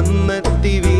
വന്നെത്തി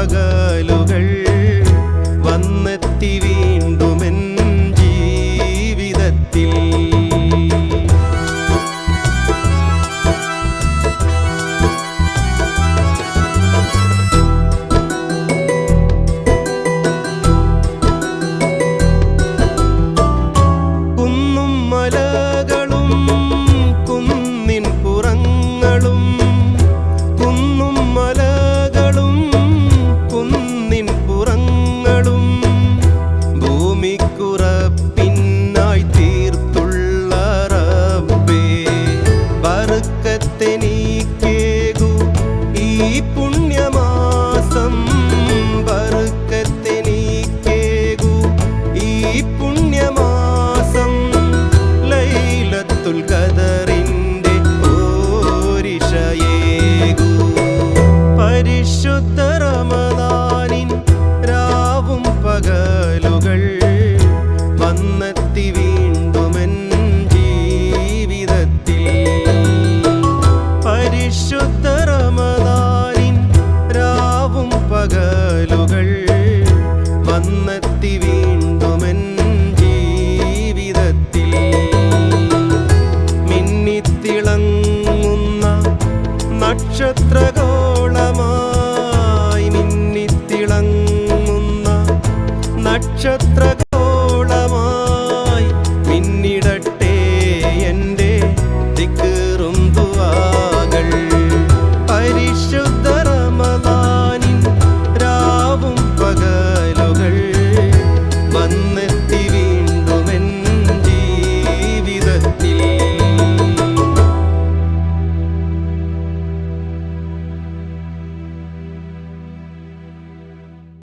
പകലും புண்ணியமாசம் வருக்க ഉയർത്തി വീണ്ടുമെൻ ജീവിതത്തിൽ. മിന്നിത്തിളങ്ങുന്ന നക്ഷത്രകൾ